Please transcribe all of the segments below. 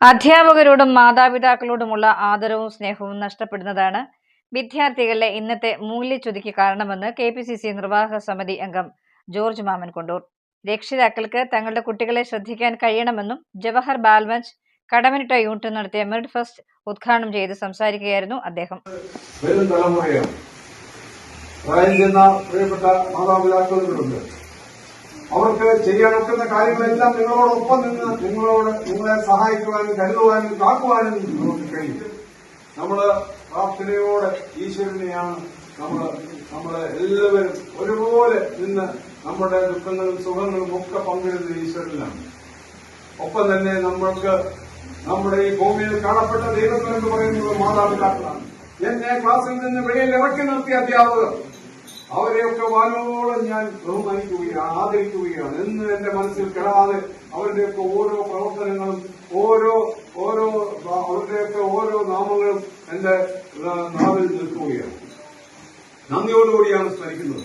അധ്യാപകരോടും മാതാപിതാക്കളോടുമുള്ള ആദരവും സ്നേഹവും നഷ്ടപ്പെടുന്നതാണ് വിദ്യാർത്ഥികളിലെ ഇന്നത്തെ മൂല്യച്യുതിക്ക് കാരണമെന്ന് കെ പി സി സി നിർവാഹക സമിതി അംഗം ജോർജ് മാമൻ കൊണ്ടൂർ രക്ഷിതാക്കൾക്ക് തങ്ങളുടെ കുട്ടികളെ ശ്രദ്ധിക്കാൻ കഴിയണമെന്നും ജവഹർ ബാൽവഞ്ച് കടമനിട്ട യൂണിറ്റ് നടത്തിയ മെറിറ്റ് ഫസ്റ്റ് ഉദ്ഘാടനം ചെയ്ത് സംസാരിക്കുകയായിരുന്നു അദ്ദേഹം. പ്രിയപ്പെട്ട മാതാപിതാക്കളുണ്ട് അവർക്ക് ചെയ്യാനൊക്കുന്ന കാര്യങ്ങളെല്ലാം നിങ്ങളോടൊപ്പം നിന്ന് നിങ്ങളോട് നിങ്ങളെ സഹായിക്കുവാനും കരുതുവാനും കാക്കുവാനും നമുക്ക് കഴിയും. നമ്മൾ പ്രാർത്ഥനയോടെ ഈശ്വരനെയാണ് നമ്മൾ നമ്മൾ എല്ലാവരും ഒരുപോലെ നിന്ന് നമ്മുടെ ദുഃഖങ്ങളും സുഖങ്ങളും ഒക്കെ പങ്കിടുന്ന ഈശ്വരനിലാണ്. ഒപ്പം തന്നെ നമ്മൾക്ക് നമ്മുടെ ഈ ഭൂമിയിൽ കാണപ്പെട്ട ദൈവങ്ങൾ എന്ന് പറയുന്നത് മാതാപിതാക്കളാണ്. എന്നെ ക്ലാസ്സിൽ നിന്ന് വെളിയിൽ ഇറക്കി നിർത്തിയ അധ്യാപകർ അവരെയൊക്കെ വാനോളം ഞാൻ ബഹുമാനിക്കുകയാണ് ആദരിക്കുകയാണ്. എന്ന് എന്റെ മനസ്സിൽ കിടാതെ അവരുടെയൊക്കെ ഓരോ പ്രവർത്തനങ്ങളും ഓരോ ഓരോ അവരുടെയൊക്കെ ഓരോ നാമങ്ങളും എന്റെ നാവിൽ നിൽക്കുകയാണ്. നന്ദിയോടുകൂടിയാണ് സ്മരിക്കുന്നത്.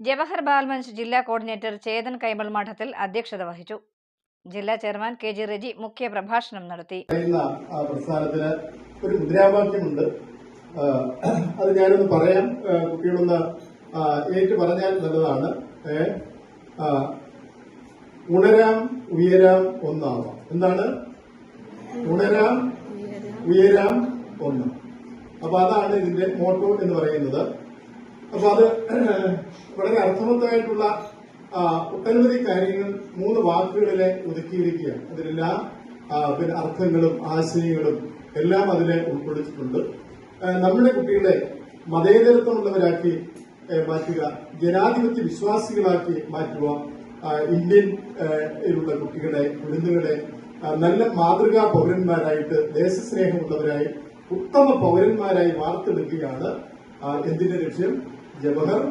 ജവഹർ ബാൽമഞ്ച് ജില്ലാ കോർഡിനേറ്റർ ചേതൻ കൈമൾ മഠത്തിൽ അധ്യക്ഷത വഹിച്ചു. ജില്ലാ ചെയർമാൻ കെ ജി റെജി മുഖ്യ പ്രഭാഷണം നടത്തി പ്രസ്ഥാനത്തിന് ഒരു മുദ്രാവാക്യമുണ്ട്. അത് ഞാനൊന്ന് പറയാം. കുട്ടികളൊന്ന് ഏറ്റു പറഞ്ഞാൽ നല്ലതാണ്. ഉണരാം ഉയരാം ഒന്നാവാം. എന്താണ്? ഉണരാം ഉയരാം ഒന്ന്. അപ്പൊ അതാണ് ഇതിന്റെ മോട്ടോ എന്ന് പറയുന്നത്. അപ്പൊ അത് വളരെ അർത്ഥവത്തായിട്ടുള്ള ഒട്ടനവധി കാര്യങ്ങൾ മൂന്ന് വാക്കുകളിലെ ഒതുക്കിയിരിക്കുകയാണ്. അതിലെല്ലാം പിന്നെ അർത്ഥങ്ങളും ആശയങ്ങളും എല്ലാം അതിലെ ഉൾക്കൊള്ളിച്ചിട്ടുണ്ട് നമ്മുടെ കുട്ടികളെ മതേതരത്വമുള്ളവരാക്കി മാറ്റുക. ജനാധിപത്യ വിശ്വാസികളാക്കി മാറ്റുക. ഇന്ത്യയിലുള്ള കുട്ടികളെ കുരുന്നുകളെ നല്ല മാതൃകാ പൗരന്മാരായിട്ട് ദേശസ്നേഹമുള്ളവരായി ഉത്തമ പൗരന്മാരായി വാർത്തെടുക്കുകയാണ് എന്തിന്റെ ലക്ഷ്യം? ജവഹർ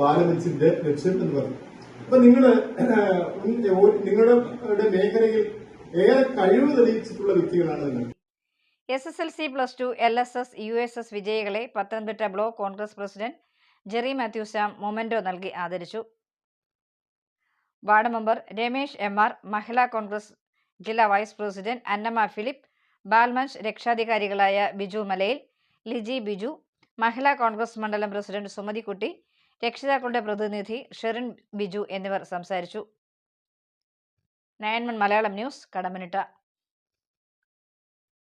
ബാലമൻസിന്റെ ലക്ഷ്യം എന്ന് പറഞ്ഞു അപ്പൊ നിങ്ങൾ നിങ്ങളുടെ മേഖലയിൽ ഏറെ കഴിവ് തെളിയിച്ചിട്ടുള്ള വ്യക്തികളാണ് നിങ്ങൾ. S S L C plus two L S S U S S വിജയികളെ Pathanamthitta block Congress president Jerry മാത്യൂസാം memento നൽകി ആദരിച്ചു. Ward member Ramesh M R Mahila Congress ജില്ലാ vice president Annamma Philip Balmanch രക്ഷാധികാരികളായ Biju മലയിൽ ലിജി ബിജു മഹിളാ കോൺഗ്രസ് മണ്ഡലം പ്രസിഡന്റ് സുമതിക്കുട്ടി രക്ഷിതാക്കളുടെ പ്രതിനിധി ഷെറിൻ ബിജു എന്നിവർ സംസാരിച്ചു. നയൻമൺ മലയാളം ന്യൂസ് കടമനിട്ട